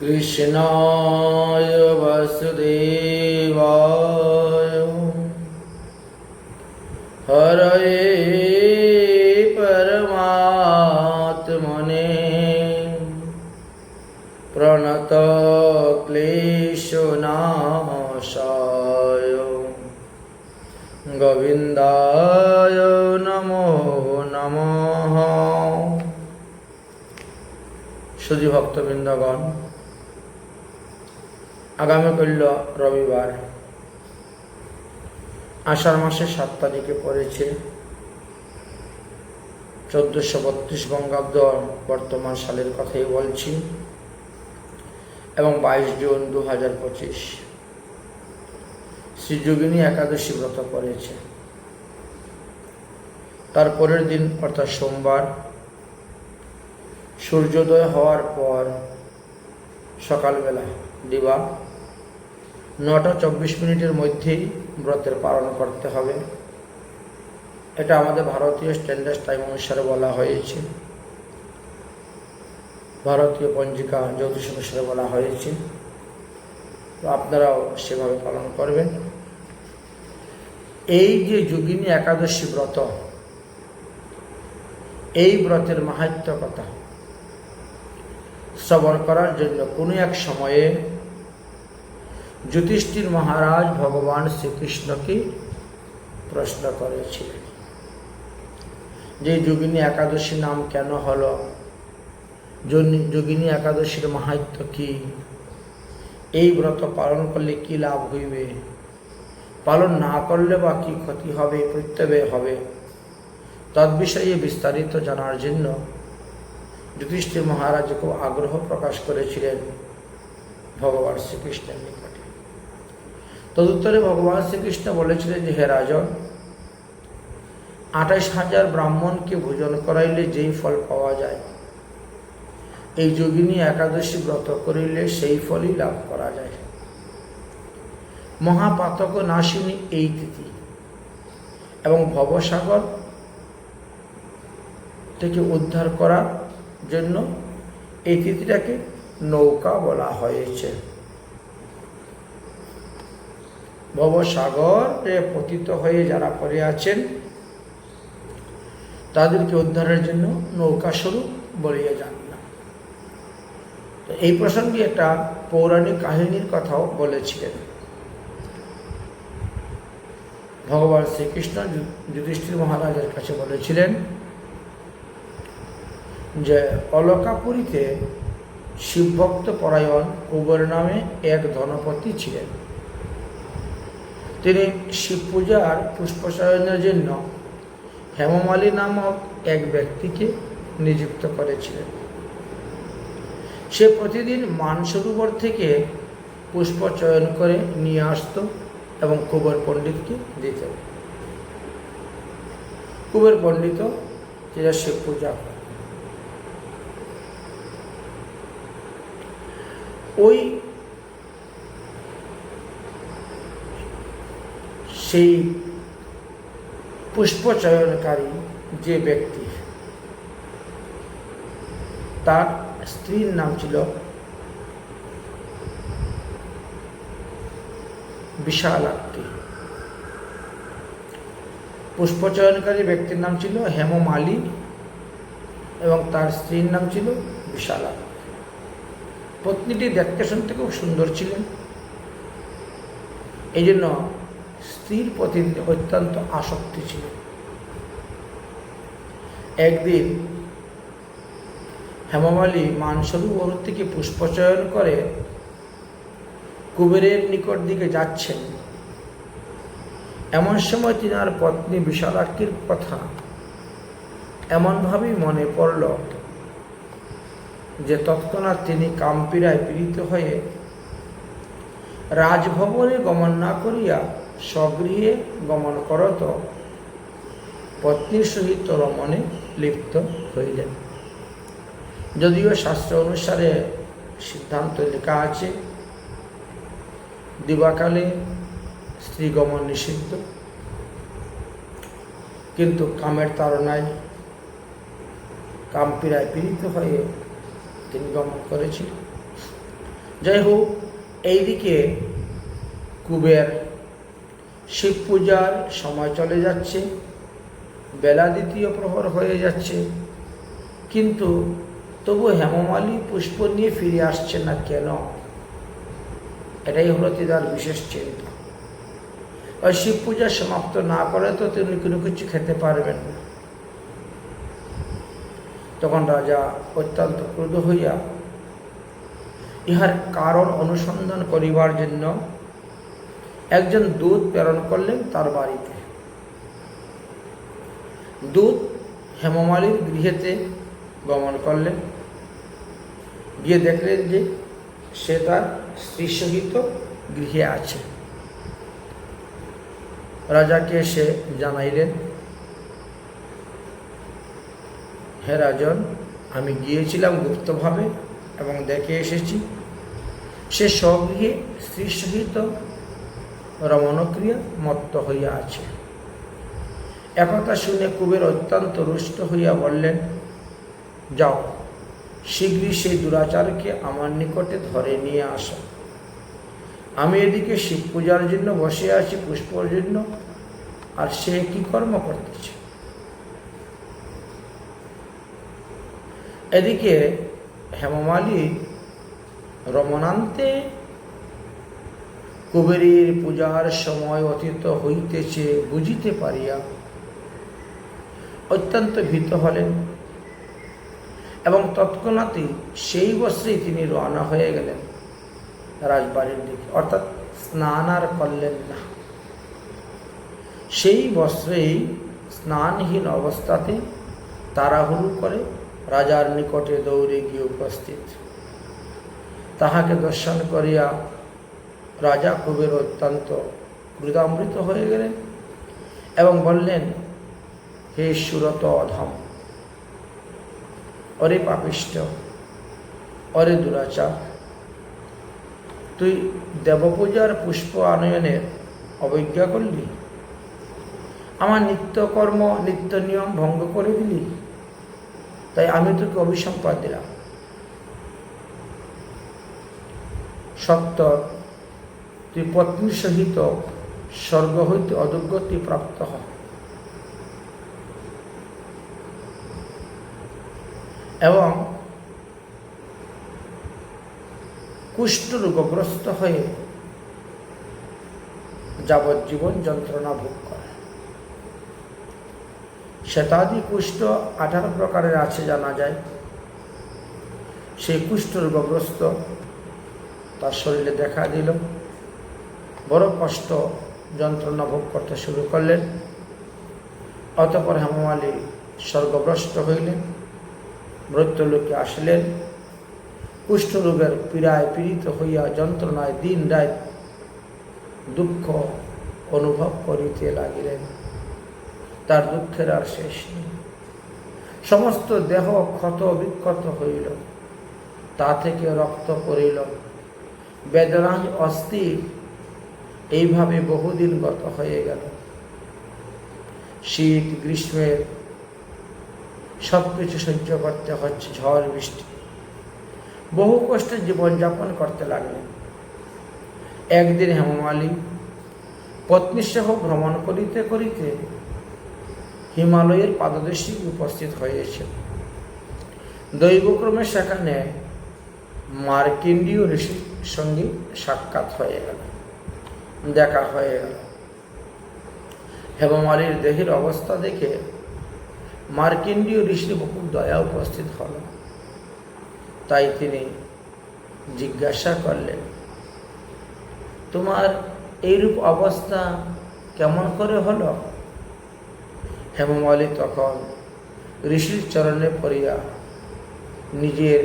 कृष्णाय वसुदेवाय हरये परमात्मने प्रणतक्लेशनाशाय গোবিন্দায় নমো নমঃ সুধী ভক্তবৃন্দগণ আগামী কল্য রবিবার। আষাঢ় মাসের সাত তারিখে পড়েছে চোদ্দশো বত্রিশ বঙ্গাব্দ বর্তমান সালের কথাই বলছি এবং বাইশ জুন দু হাজার পঁচিশ শ্রীযোগিনী একাদশী ব্রত করেছে তারপরের দিন, অর্থাৎ সোমবার, সূর্যোদয় হওয়ার পর সকালবেলা দিবা নটা চব্বিশ মিনিটের মধ্যেই ব্রতের পালন করতে হবে। এটা আমাদের ভারতীয় স্ট্যান্ডার্ড টাইম অনুসারে বলা হয়েছে। ভারতীয় পঞ্জিকা জ্যোতিষ অনুসারে বলা হয়েছে। তো আপনারাও সেভাবে পালন করবেন। এই যে যোগিনী একাদশী ব্রত, এই ব্রতের মাহাত্ম কথা শ্রবণ করার জন্য কোনো এক সময়ে যুধিষ্ঠির মহারাজ ভগবান শ্রীকৃষ্ণকে প্রশ্ন করেছিলেন, যে যোগিনী একাদশী নাম কেন হলো? যোগিনী একাদশীর মাহাত্ম কি? এই ব্রত পালন করলে কি লাভ হইবে? পালন না করলে বা কি ক্ষতি হবে, প্রত্যবে হবে? তদ্বিষয়ে বিস্তারিত জানার জন্য যুধিষ্ঠির মহারাজ খুব আগ্রহ প্রকাশ করেছিলেন ভগবান শ্রীকৃষ্ণের নিকটে। তদুত্তরে ভগবান শ্রীকৃষ্ণ বলেছিলেন যে, হে রাজন, আঠাইশ হাজার ব্রাহ্মণকে ভোজন করাইলে যেই ফল পাওয়া যায়, এই যোগিনী একাদশী ব্রত করিলে সেই ফলই লাভ করা যায়। মহাপাতক নাশিনী এই তিথি এবং ভবসাগর থেকে উদ্ধার করার জন্য এই তিথিটাকে নৌকা বলা হয়েছে। ভবসাগরে পতিত হয়ে যারা পড়ে আছেন, তাদেরকে উদ্ধারের জন্য নৌকা স্বরূপ বলিয়ে যান না। তো এই প্রসঙ্গে একটা পৌরাণিক কাহিনীর কথাও বলেছিলেন। ভগবান শ্রীকৃষ্ণ যুধিষ্ঠির মহারাজের কাছে বলেছিলেন যে, অলকাপুরীতে শিবভক্ত পরায়ণ কুবর নামে এক ধনপতি ছিলেন। তিনি শিব পূজার পুষ্পসায়নের জন্য হেমমালী নামক এক ব্যক্তিকে নিযুক্ত করেছিলেন। সে প্রতিদিন মানসরোবর থেকে পুষ্প চয়ন করে নিয়ে আসত এবং কুবের পণ্ডিতকে দিত। কুবের পণ্ডিত যেটা শিব পূজা ওই সেই পুষ্প চয়নকারী যে ব্যক্তি, তার স্ত্রীর নাম ছিল বিশালাক্ষী পুষ্প চয়নকারী ব্যক্তির নাম ছিল হেমমালী এবং তার স্ত্রীর নাম ছিল বিশালাক্ষী পত্নীটি দেখতে শুনতে খুব সুন্দর ছিলেন। এই জন্য স্ত্রীর প্রতি অত্যন্ত আসক্তি ছিল। একদিন হেমামালী মানসরোবর থেকে পুষ্পচয়ন করে কুবেরের নিকট দিকে যাচ্ছেন। এমন সময় তিনি তিনার পত্নী বিশালাক্ষীর কথা এমনভাবেই মনে পড়ল যে তৎক্ষণাৎ তিনি কামপীড়ায় পীড়িত হয়ে রাজভবনে গমন না করিয়া স্বগৃহে গমন করত। পত্নীর সহিত রমণে লিপ্ত হইলেন। যদিও শাস্ত্র অনুসারে সিদ্ধান্ত লেখা আছে, দিবাকালে স্ত্রীগমন নিষিদ্ধ। কিন্তু কামের তাড়নায় কামপীড়ায় পীড়িত হয়ে তিনি গমন করেছিলেন। যাই হোক এইদিকে কুবের শিব পূজার সময় চলে যাচ্ছে, বেলা দ্বিতীয় প্রহর হয়ে যাচ্ছে। কিন্তু তবু হেমমালি পুষ্প নিয়ে ফিরে আসছে না কেন? এটাই হলো তার বিশেষ চিন্তা। আর শিব পূজা সমাপ্ত না করে তো তিনি কোনো কিছু খেতে পারবেন না। তখন রাজা অত্যন্ত ক্রুদ্ধ হইয়া ইহার কারণ অনুসন্ধান করিবার জন্য একজন দূত প্রেরণ করলেন তার বাড়িতে। দূত হেমমালির গৃহেতে গমন করলেন। গিয়ে দেখলেন যে সে তার স্ত্রী সহিত গৃহে আছে। রাজাকে সে জানাইলেন, হে রাজন, আমি গিয়েছিলাম গুপ্তভাবে এবং দেখে এসেছি সে স্বগৃহে স্ত্রী সহিত রমণক্রিয়া মত্ত হইয়া আছে। একথা শুনে কুবের অত্যন্ত রুষ্ট হইয়া বললেন, যাও, শীঘ্রই সেই দুরাচারকে আমার নিকটে ধরে নিয়ে আসো। আমি এদিকে শিব পূজার জন্য বসে আছি পুষ্পর জন্য, আর সে কি কর্ম করতেছে? এদিকে হেমমালি রমনান্তে কুবেরীর পূজার সময় অতীত হইতেছে, বুঝিতে পারিয়া অত্যন্ত ভীত হলেন এবং তৎক্ষণাৎই সেই বস্ত্রেই তিনি রওনা হয়ে গেলেন রাজবাড়ির দিকে। অর্থাৎ স্নান আর করলেন না। সেই বস্ত্রেই স্নানহীন অবস্থাতে তাড়াহুড়ো করে রাজার নিকটে দৌড়ে গিয়ে উপস্থিত। তাহাকে দর্শন করিয়া রাজা কবির অত্যন্ত ক্রুদামৃত হয়ে গেলেন এবং বললেন, হে সুরত অধম, অরে পাপিষ্ট অরে দুরাচার, তুই দেবপূজার পুষ্প আনয়নের অবজ্ঞা করলি? আমার নিত্যকর্ম নিত্য নিয়ম ভঙ্গ করে দিলি? তাই আমি তোকে অভিসম্পাদ দিলাম। সত্তর তুই পত্নীর সহিত স্বর্গ হইতে অদুর্গতি প্রাপ্ত হ। এবং কুষ্ঠরোগগ্রস্ত হয়ে যাবজ্জীবন যন্ত্রণা ভোগ করে। শ্বেতাদি কুষ্ঠ আঠারো প্রকারের আছে জানা যায়। সেই কুষ্ঠরোগগ্রস্ত তার শরীরে দেখা দিল। বড় কষ্ট যন্ত্রণা ভোগ করতে শুরু করলেন। অতপর হেমমালী স্বর্গভ্রষ্ট হইলেন। মৃত্যুলোকে আসলেন। কুষ্ঠরোগের পীড়ায় পীড়িত হইয়া যন্ত্রণায় দিন রাত দুঃখ অনুভব করিতে লাগিলেন। তার দুঃখের আর শেষ নেই। সমস্ত দেহ ক্ষত বিক্ষত হইল। তা থেকে রক্ত পড়িল। বেদনায় অস্থির এইভাবে বহুদিন গত হয়ে গেল। শীত গ্রীষ্মের সব কিছু সহ্য করতে হচ্ছে, ঝড়, বৃষ্টি। বহু কষ্টে জীবনযাপন করতে লাগলেন। একদিন হেমমালী পত্নীসহ ভ্রমণ করিতে করিতে হিমালয়ের পাদদেশে উপস্থিত হয়েছে দৈবক্রমে সেখানে মার্কিন্ডীয় ঋষির সঙ্গে সাক্ষাৎ হয়ে গেল, দেখা হয়ে গেল। হেমমালির দেহের অবস্থা দেখে মার্কিন্ডীয় ঋষি খুব দয়া উপস্থিত হল। তাই তিনি জিজ্ঞাসা করলেন, তোমার এইরূপ অবস্থা কেমন করে হলো? হেমমালী তখন ঋষির চরণে পড়িয়া নিজের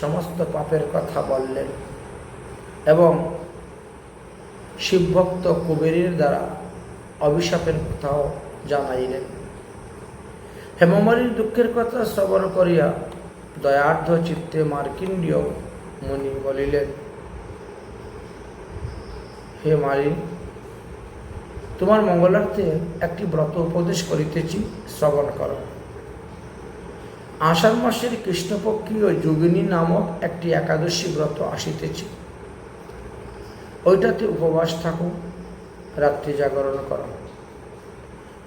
সমস্ত পাপের কথা বললেন। এবং শিবভক্ত কুবেরের দ্বারা অভিশাপের কথাও জানাইলেন। হেমমালীর দুঃখের কথা শ্রবণ করিয়া দয়ার্ধ চিত্তে মার্কিন্ডীয় মুনি বলিলেন, হে মালিন, তোমার মঙ্গলার্থে একটি ব্রত উপদেশ করিতেছি, শ্রবণ কর। আষাঢ় মাসের কৃষ্ণপক্ষীয় যোগিনী নামক একটি একাদশী ব্রত আসিতেছে। ওইটাতে উপবাস থাকো, রাত্রি জাগরণ করো।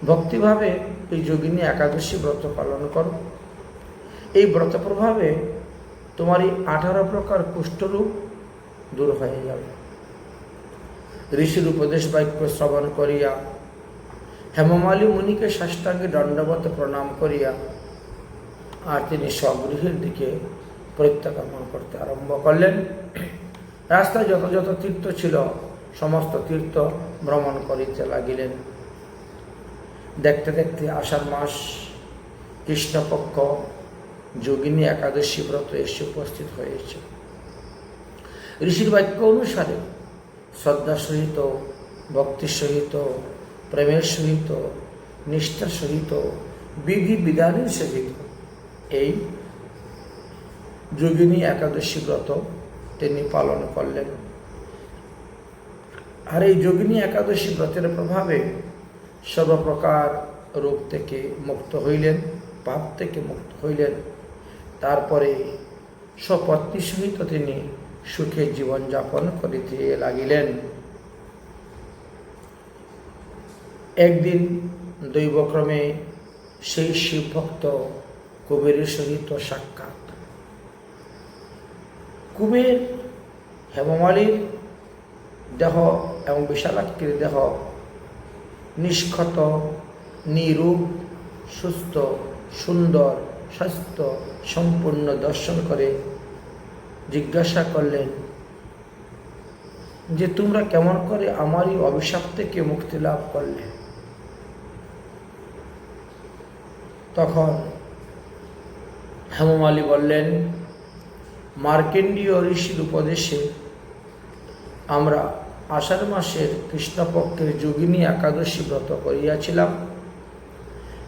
ভক্তিভাবে এই যোগিনী একাদশী ব্রত পালন করো। এই ব্রত প্রভাবে তোমার এই আঠারো প্রকার কুষ্ঠরূপ দূর হয়ে যাবে। ঋষির উপদেশ বাক্য শ্রবণ করিয়া, হেমমালী মুনিকে সাষ্টাঙ্গে দণ্ডবত প্রণাম করিয়া, আর তিনি স্বগৃহের দিকে প্রত্যাগমন করতে আরম্ভ করলেন। রাস্তায় যত যত তীর্থ ছিল, সমস্ত তীর্থ ভ্রমণ করিতে লাগিলেন। দেখতে দেখতে আষাঢ় মাস, কৃষ্ণপক্ষ, যোগিনী একাদশী ব্রত এসে উপস্থিত হয়েছে। ঋষির বাক্য অনুসারে শ্রদ্ধা সহিত ভক্তির সহিত, প্রেমের সহিত নিষ্ঠার সহিত, বিধি বিধানের সহিত এই যোগিনী একাদশী ব্রত তিনি পালন করলেন। আর এই যোগিনী একাদশী ব্রতের প্রভাবে সর্বপ্রকার রোগ থেকে মুক্ত হইলেন, পাপ থেকে মুক্ত হইলেন। তারপরে স্বপত্নী সহিত তিনি সুখে জীবনযাপন করিতে লাগিলেন। একদিন দৈবক্রমে সেই শিবভক্ত কুবেরের সহিত সাক্ষাৎ কুবের হেমমালির দেহ এবং বিশালাক্ষীর দেহ নিষ্ক্ষত, নিরূপ, সুস্থ, সুন্দর, স্বাস্থ্য সম্পূর্ণ দর্শন করে জিজ্ঞাসা করলেন, যে তোমরা কেমন করে আমারই অভিশাপ থেকে মুক্তি লাভ করলে? তখন হেমমালি বললেন মার্কেন্ডীয় ঋষির উপদেশে আমরা আষাঢ় মাসের কৃষ্ণপক্ষের যোগিনী একাদশী ব্রত করিয়াছিলাম।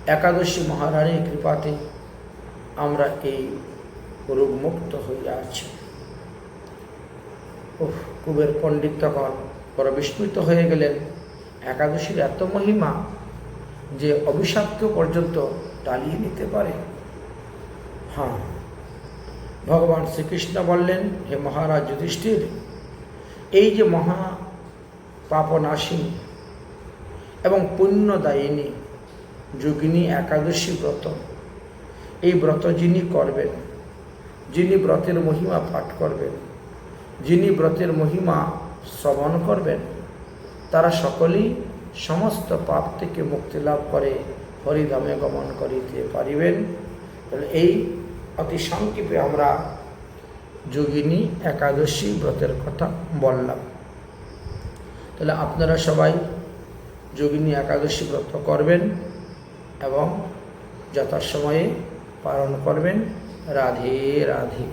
একাদশী মহারানীর কৃপাতে আমরা এই রোগমুক্ত হইয়া আছি। উফ, কুবের পণ্ডিত তখন বড় বিস্মিত হয়ে গেলেন। একাদশীর এত মহিমা যে অভিশাপকে পর্যন্ত টালিয়ে নিতে পারে। হ্যাঁ ভগবান শ্রীকৃষ্ণ বললেন, হে মহারাজ যুধিষ্ঠির, এই যে মহা পাপনাশিনী এবং পুণ্যদায়িনী যোগিনী একাদশী ব্রত, এই ব্রত যিনি করবেন, যিনি ব্রতের মহিমা পাঠ করবেন, যিনি ব্রতের মহিমা শ্রবণ করবেন, তারা সকলেই সমস্ত পাপ থেকে মুক্তি লাভ করে হরিধামে গমন করিতে পারিবেন। তাহলে এই অতি সংক্ষেপে আমরা যোগিনী একাদশী ব্রতের কথা বললাম। তাহলে আপনারা সবাই যোগিনী একাদশী ব্রত করবেন এবং যথাসময়ে পালন করবেন। রাধে রাধে।